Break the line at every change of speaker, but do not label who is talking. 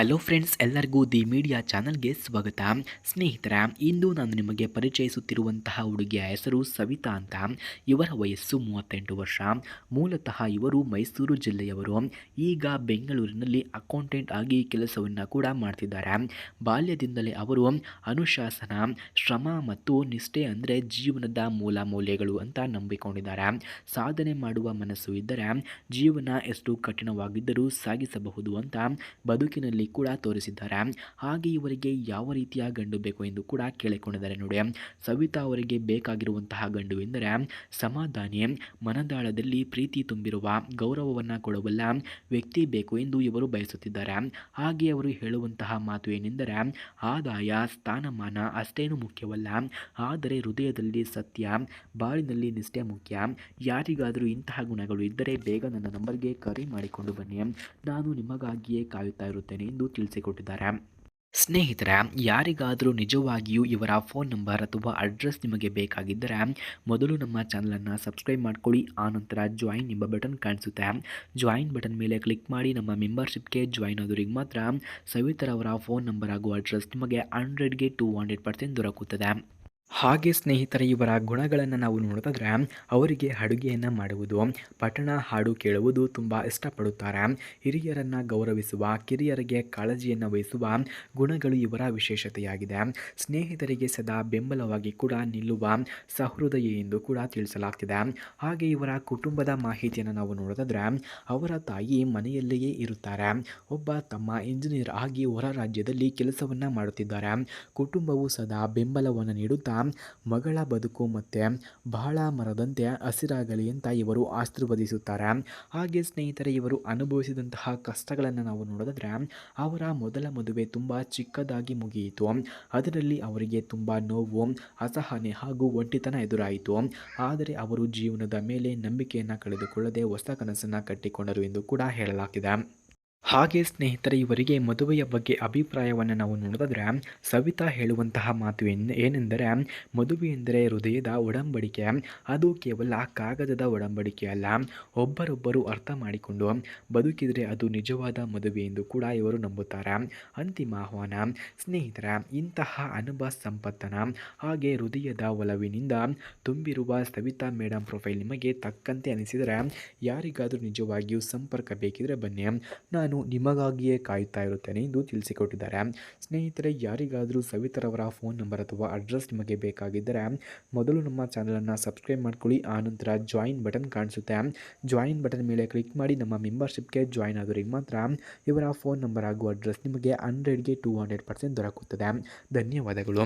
Hello friends ಎಲ್ಲರಿಗೂ the media ಚಾನಲ್ಗೆ ಸ್ವಾಗತ. ಸ್ನೇಹಿತರ, ಇಂದು ನಾನು ನಿಮಗೆ ಪರಿಚಯಿಸುತ್ತಿರುವಂತಹ ಹುಡುಗಿಯ ಹೆಸರು ಸವಿತಾ ಅಂತ. ಇವರ ವಯಸ್ಸು ಮೂವತ್ತೆಂಟು ವರ್ಷ. ಮೂಲತಃ ಇವರು ಮೈಸೂರು ಜಿಲ್ಲೆಯವರು. ಈಗ ಬೆಂಗಳೂರಿನಲ್ಲಿ ಅಕೌಂಟೆಂಟ್ ಆಗಿ ಕೆಲಸವನ್ನು ಕೂಡ ಮಾಡ್ತಿದ್ದಾರೆ. ಬಾಲ್ಯದಿಂದಲೇ ಅವರು ಅನುಶಾಸನ, ಶ್ರಮ ಮತ್ತು ನಿಷ್ಠೆ ಅಂದರೆ ಜೀವನದ ಮೂಲ ಮೌಲ್ಯಗಳು ಅಂತ ನಂಬಿಕೊಂಡಿದ್ದಾರೆ. ಸಾಧನೆ ಮಾಡುವ ಮನಸ್ಸು ಇದ್ದರೆ ಜೀವನ ಎಷ್ಟು ಕಠಿಣವಾಗಿದ್ದರೂ ಸಾಗಿಸಬಹುದು ಅಂತ ಬದುಕಿನಲ್ಲಿ ಕೂಡ ತೋರಿಸಿದ್ದಾರೆ. ಹಾಗೆ ಇವರಿಗೆ ಯಾವ ರೀತಿಯ ಗಂಡು ಬೇಕು ಎಂದು ಕೂಡ ಕೇಳಿಕೊಂಡಿದ್ದಾರೆ ನೋಡಿ. ಸವಿತಾ ಅವರಿಗೆ ಬೇಕಾಗಿರುವಂತಹ ಗಂಡು ಎಂದರೆ ಸಮಾಧಾನಿ. ಮನದಾಳದಲ್ಲಿ ಪ್ರೀತಿ ತುಂಬಿರುವ, ಗೌರವವನ್ನು ಕೊಡುವಲ್ಲ ವ್ಯಕ್ತಿ ಬೇಕು ಎಂದು ಇವರು ಬಯಸುತ್ತಿದ್ದಾರೆ. ಹಾಗೆ ಅವರು ಹೇಳುವಂತಹ ಮಾತು ಏನೆಂದರೆ, ಆದಾಯ, ಸ್ಥಾನಮಾನ ಅಷ್ಟೇನು ಮುಖ್ಯವಲ್ಲ. ಆದರೆ ಹೃದಯದಲ್ಲಿ ಸತ್ಯ, ಬಾಳಿನಲ್ಲಿ ನಿಷ್ಠೆ ಮುಖ್ಯ. ಯಾರಿಗಾದರೂ ಇಂತಹ ಗುಣಗಳು ಇದ್ದರೆ ಬೇಗ ನನ್ನ ನಂಬರ್ಗೆ ಕರೆ ಮಾಡಿಕೊಂಡು ಬನ್ನಿ. ನಾನು ನಿಮಗಾಗಿಯೇ ಕಾಯುತ್ತಾ ಇರುತ್ತೇನೆ. ಎಂದು ತಿಳಿಸಿಕೊಟ್ಟಿದ್ದಾರೆ. ಸ್ನೇಹಿತರೆ, ಯಾರಿಗಾದರೂ ನಿಜವಾಗಿಯೂ ಇವರ ಫೋನ್ ನಂಬರ್ ಅಥವಾ ಅಡ್ರೆಸ್ ನಿಮಗೆ ಬೇಕಾಗಿದ್ದರೆ ಮೊದಲು ನಮ್ಮ ಚಾನಲನ್ನು ಸಬ್ಸ್ಕ್ರೈಬ್ ಮಾಡ್ಕೊಳ್ಳಿ ಆನಂತರ ಜಾಯಿನ್ ಎಂಬ ಬಟನ್ ಕಾಣಿಸುತ್ತೆ. ಜಾಯಿನ್ ಬಟನ್ ಮೇಲೆ ಕ್ಲಿಕ್ ಮಾಡಿ ನಮ್ಮ ಮೆಂಬರ್ಶಿಪ್ಗೆ ಜಾಯಿನ್ ಆದವರಿಗೆ ಮಾತ್ರ ಸವಿತರವರ ಫೋನ್ ನಂಬರ್ ಹಾಗೂ ಅಡ್ರೆಸ್ ನಿಮಗೆ ಹಂಡ್ರೆಡ್ಗೆ ಟು ಹಂಡ್ರೆಡ್ ಪರ್ಸೆಂಟ್ ದೊರಕುತ್ತದೆ. ಹಾಗೆ ಸ್ನೇಹಿತರ ಇವರ ಗುಣಗಳನ್ನು ನಾವು ನೋಡಿದ್ರೆ ಅವರಿಗೆ ಅಡುಗೆಯನ್ನು ಮಾಡುವುದು, ಪಠಣ ಹಾಡು ಕೇಳುವುದು ತುಂಬ ಇಷ್ಟಪಡುತ್ತಾರೆ. ಹಿರಿಯರನ್ನು ಗೌರವಿಸುವ, ಕಿರಿಯರಿಗೆ ಕಾಳಜಿಯನ್ನು ವಹಿಸುವ ಗುಣಗಳು ಇವರ ವಿಶೇಷತೆಯಾಗಿದೆ. ಸ್ನೇಹಿತರಿಗೆ ಸದಾ ಬೆಂಬಲವಾಗಿ ಕೂಡ ನಿಲ್ಲುವ ಸಹೃದಯ ಎಂದು ಕೂಡ ತಿಳಿಸಲಾಗ್ತಿದೆ. ಹಾಗೆ ಇವರ ಕುಟುಂಬದ ಮಾಹಿತಿಯನ್ನು ನಾವು ನೋಡಿದ್ರೆ ಅವರ ತಾಯಿ ಮನೆಯಲ್ಲಿಯೇ ಇರುತ್ತಾರೆ. ಒಬ್ಬ ತಮ್ಮ ಇಂಜಿನಿಯರ್ ಆಗಿ ಹೊರ ರಾಜ್ಯದಲ್ಲಿ ಕೆಲಸವನ್ನು ಮಾಡುತ್ತಿದ್ದಾರೆ. ಕುಟುಂಬವು ಸದಾ ಬೆಂಬಲವನ್ನು ನೀಡುತ್ತಾ ಮಗಳ ಬದುಕು ಮತ್ತು ಬಹಳ ಮರದಂತೆ ಹಸಿರಾಗಲಿ ಅಂತ ಇವರು ಆಶೀರ್ವದಿಸುತ್ತಾರೆ. ಹಾಗೆ ಸ್ನೇಹಿತರೆ, ಇವರು ಅನುಭವಿಸಿದಂತಹ ಕಷ್ಟಗಳನ್ನು ನಾವು ನೋಡಿದ್ರೆ ಅವರ ಮೊದಲ ಮದುವೆ ತುಂಬ ಚಿಕ್ಕದಾಗಿ ಮುಗಿಯಿತು. ಅದರಲ್ಲಿ ಅವರಿಗೆ ತುಂಬ ನೋವು, ಅಸಹನೆ ಹಾಗೂ ಒಂಟಿತನ ಎದುರಾಯಿತು. ಆದರೆ ಅವರು ಜೀವನದ ಮೇಲೆ ನಂಬಿಕೆಯನ್ನು ಕಳೆದುಕೊಳ್ಳದೆ ಹೊಸ ಕನಸನ್ನು ಕಟ್ಟಿಕೊಂಡರು ಎಂದು ಕೂಡ ಹೇಳಲಾಗಿದೆ. ಹಾಗೆ ಸ್ನೇಹಿತರೆ, ಇವರಿಗೆ ಮದುವೆಯ ಬಗ್ಗೆ ಅಭಿಪ್ರಾಯವನ್ನು ನಾವು ನೋಡಿದ್ರೆ, ಸವಿತಾ ಹೇಳುವಂತಹ ಮಾತು ಏನ್ ಏನೆಂದರೆ, ಮದುವೆ ಎಂದರೆ ಹೃದಯದ ಒಡಂಬಡಿಕೆ. ಅದು ಕೇವಲ ಕಾಗದದ ಒಡಂಬಡಿಕೆ ಅಲ್ಲ. ಒಬ್ಬರೊಬ್ಬರು ಅರ್ಥ ಮಾಡಿಕೊಂಡು ಬದುಕಿದರೆ ಅದು ನಿಜವಾದ ಮದುವೆ ಎಂದು ಕೂಡ ಇವರು ನಂಬುತ್ತಾರೆ. ಅಂತಿಮ ಆಹ್ವಾನ, ಸ್ನೇಹಿತರ, ಇಂತಹ ಅನುಭವ ಸಂಪತ್ತನ ಹಾಗೆ ಹೃದಯದ ಒಲವಿನಿಂದ ತುಂಬಿರುವ ಸವಿತಾ ಮೇಡಮ್ ಪ್ರೊಫೈಲ್ ನಿಮಗೆ ತಕ್ಕಂತೆ ಅನಿಸಿದರೆ, ಯಾರಿಗಾದರೂ ನಿಜವಾಗಿಯೂ ಸಂಪರ್ಕ ಬೇಕಿದ್ರೆ ಬನ್ನಿ. ನಾನು ನಿಮಗಾಗಿಯೇ ಕಾಯ್ತಾ ಇರುತ್ತೇನೆ ಎಂದು ತಿಳಿಸಿಕೊಟ್ಟಿದ್ದಾರೆ. ಸ್ನೇಹಿತರೆ, ಯಾರಿಗಾದರೂ ಸವಿತರವರ ಫೋನ್ ನಂಬರ್ ಅಥವಾ ಅಡ್ರೆಸ್ ನಿಮಗೆ ಬೇಕಾಗಿದ್ದರೆ ಮೊದಲು ನಮ್ಮ ಚಾನಲನ್ನು ಸಬ್ಸ್ಕ್ರೈಬ್ ಮಾಡ್ಕೊಳ್ಳಿ ಆನಂತರ ಜಾಯಿನ್ ಬಟನ್ ಕಾಣಿಸುತ್ತೆ. ಜಾಯಿನ್ ಬಟನ್ ಮೇಲೆ ಕ್ಲಿಕ್ ಮಾಡಿ ನಮ್ಮ ಮೆಂಬರ್ಶಿಪ್ಗೆ ಜಾಯಿನ್ ಆದವರಿಗೆ ಮಾತ್ರ ಇವರ ಫೋನ್ ನಂಬರ್ ಹಾಗೂ ಅಡ್ರೆಸ್ ನಿಮಗೆ ಹಂಡ್ರೆಡ್ಗೆ ಟೂ ಹಂಡ್ರೆಡ್ ಪರ್ಸೆಂಟ್ ದೊರಕುತ್ತದೆ. ಧನ್ಯವಾದಗಳು.